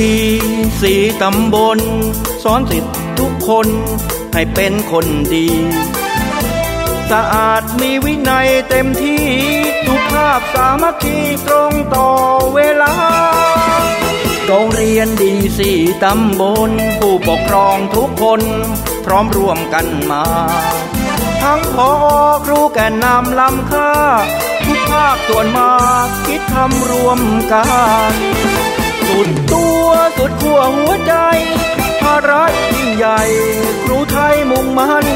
ดีสีตำบล สอนสิทธิ์ทุกคนให้เป็นคนดี สะอาดมีวินัยเต็มที่ทุกภาพสามัคคีตรงต่อเวลาโรงเรียนดีสี่ตำบล ผู้ปกครองทุกคน พร้อมร่วมกันมา ทั้งพอครูแก่นำลำค่า ทุกภาคส่วนมาคิดทำรวมกัน สุดตัวสุดขั้วหัวใจ ภาระยิ่งใหญ่ ครูไทยมุ่งมั่น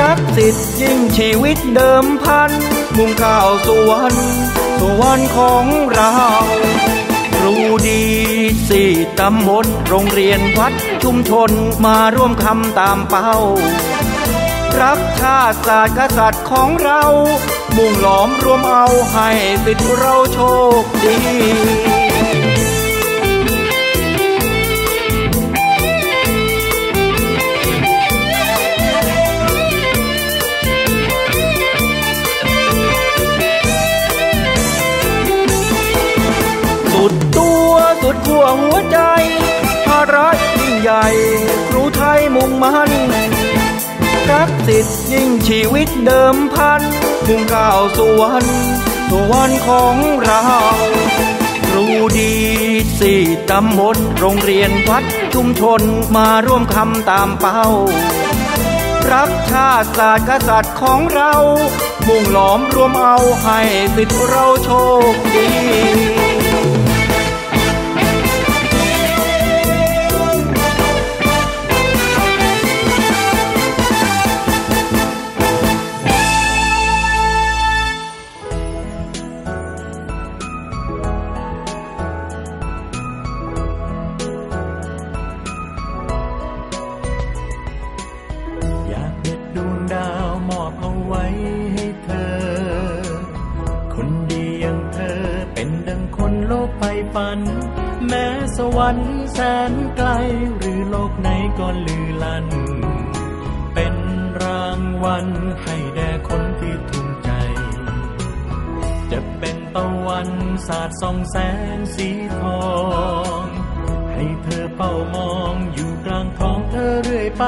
รักสิทธิ์ยิ่งชีวิตเดิมพัน มุ่งข้าวสู่วันสู่วันของเรา ครูดีสี่ตำบลโรงเรียนวัดชุมชนมาร่วมคำตามเป้า รักชาติศาสตร์กษัตริย์ของเรา มุ่งหลอมรวมเอาให้สิทธิ์เราโชคดีุดตัวสุดขั้วหัวใจภาระยิ่งใหญ่ ครูไทยมุ่งมั่นรักสิทธิ์ยิ่งชีวิตเดิมพันมุ่งก้าวสู่วันสู่วันของเรา ดีสี่ตำบลโรงเรียนวัดชุมชนมาร่วมคำตามเป้า รักชาติศาสตร์กษัตริย์ของเรา มุ่งหลอมรวมเอาให้สิทธิ์เราโชคดี ฝัน แม้สวรรค์แสนไกล หรือโลกไหนก็ลือลัน เป็นรางวัลให้แด่คนที่ทุ่มใจ จะเป็นตะวันสาดส่องแสงสีทอง ให้เธอเฝ้ามองอยู่กลางท้องเธอเรื่อยไป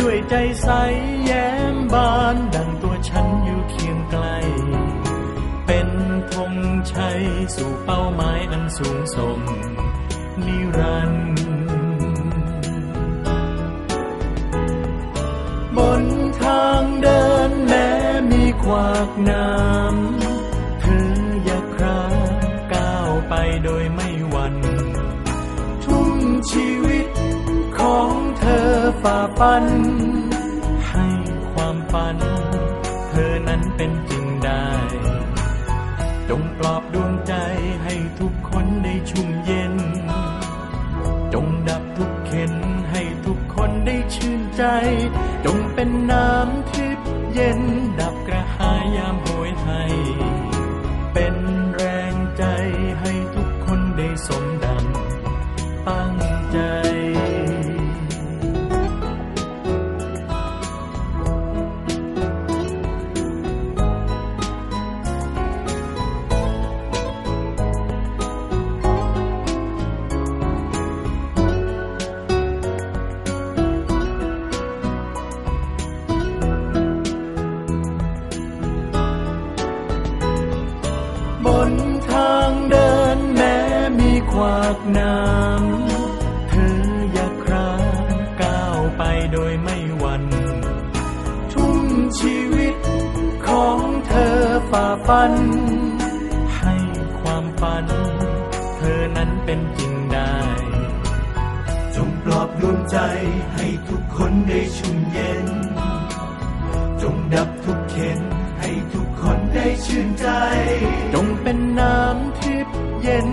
ด้วยใจใสแย้มบานดังตัวฉันอยู่เคียง ธงชัยสู่เป้าหมายอันสูงส่งนิรันดร์บนทางเดินแม้มีขวากน้ำเธออย่าครางก้าวไปโดยไม่หวั่นทุ่มชีวิตของเธอฝ่าฟัน ให้ความฝัน เธอนั้นเป็นจริงได้ จงปลอบดวงใจให้ทุกคนได้ชุ่มเย็น จงดับทุกเข็นให้ทุกคนได้ชื่นใจ จงเป็นน้ำทิพย์เย็นดับกระหายยามโหยให้เป็นแรงใจให้ทุกคนได้สมดังตั้งใจ ขวากน้ำเธออย่าครางก้าวไปโดยไม่หวั่นทุ่มชีวิตของเธอฝ่าฟัน ให้ความฝัน เธอนั้นเป็นจริงได้ จงปลอบดวงใจให้ทุกคนได้ชุ่มเย็น จงดับทุกเข็นให้ทุกคนได้ชื่นใจ จงเป็นน้ำทิพย์เย็น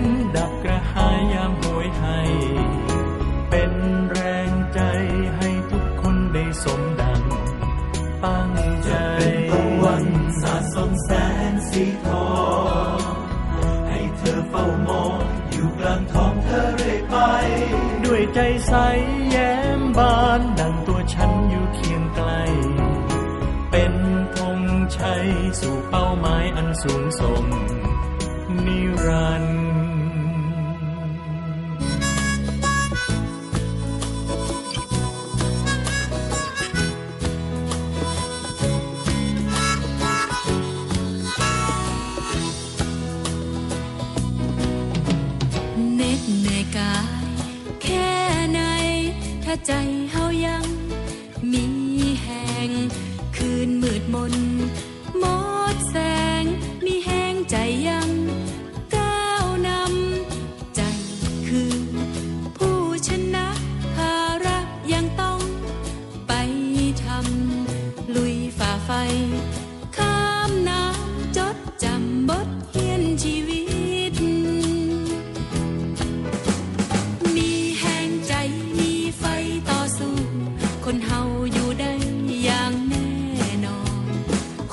สีทองให้เธอเฝ้ามองอยู่กลางท้องเธอเรื่อยไป ด้วยใจใสแย้มบานดังตัวฉันอยู่เคียงไกล เป็นธงชัยสู่เป้าหมายอันสูงส่ง 在。 คนเฮาอยู่ได้อย่างแน่นอน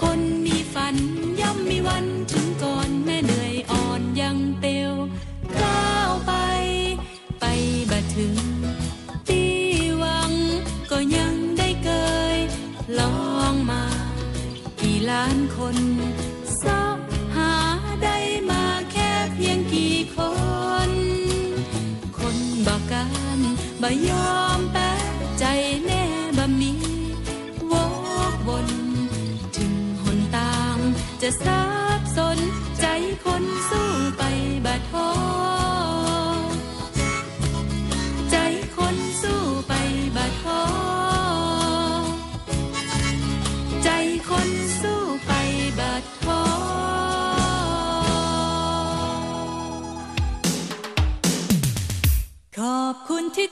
คนมีฝันย่อมมีวันถึงก่อนแม่เหนื่อยอ่อนยังเตียวก้าวไป ไปบัดถึงตีหวัง ก็ยังได้เกยลองมา กี่ล้านคนซอกหาได้มาแค่เพียงกี่คน คนบอกันบ่ย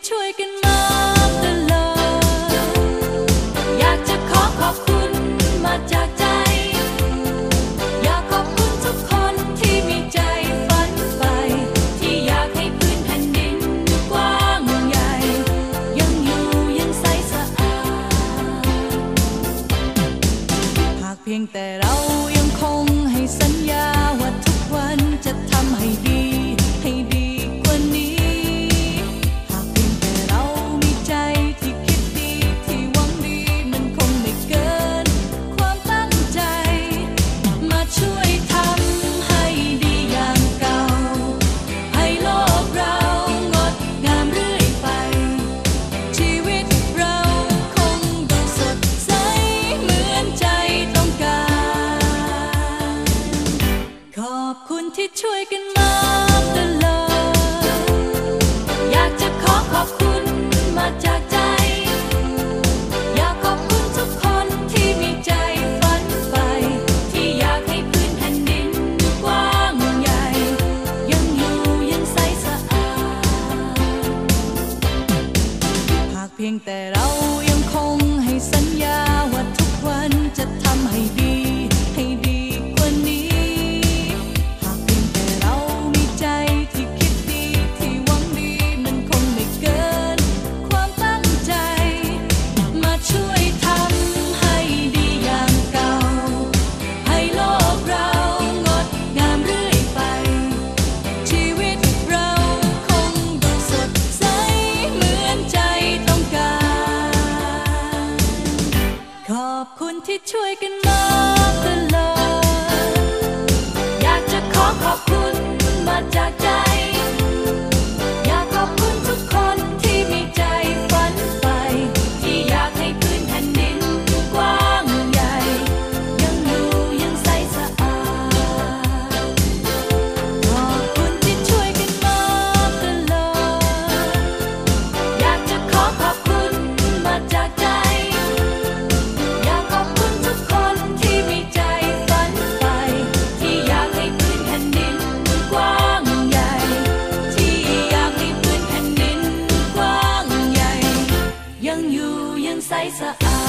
ช่วยกัน ที่ช่วยกัน yang yu yang sai sa ah.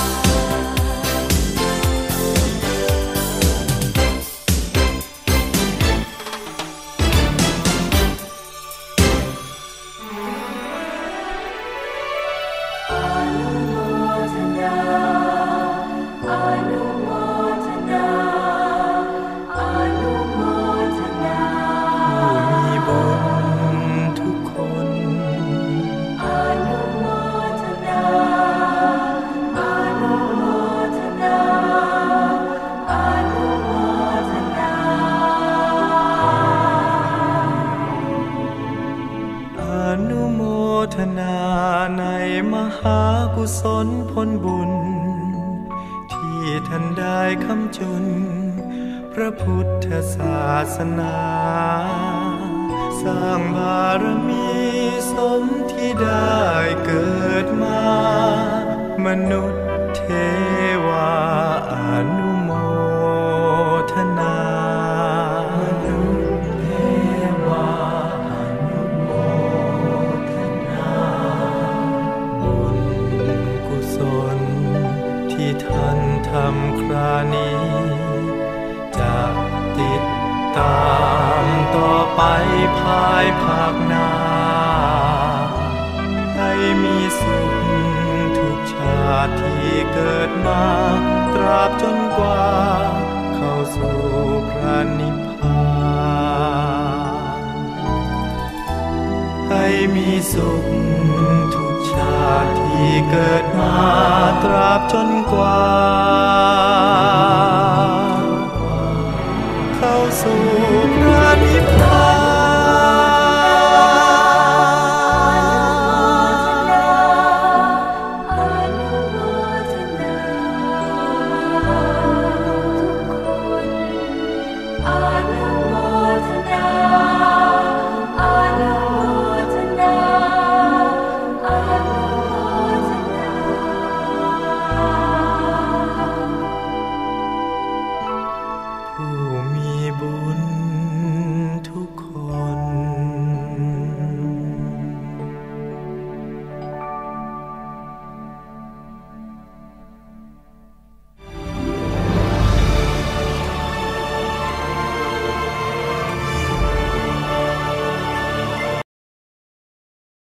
ที่ท่านได้คำจุน พระพุทธศาสนา สร้างบารมีสมที่ได้เกิดมา มนุษย์เทวาอนุ ราบจนกว่า เข้าสู่พระนิพพานให้มีสุขทุกชาติที่เกิดมาตราบจนกว่า เข้าสู่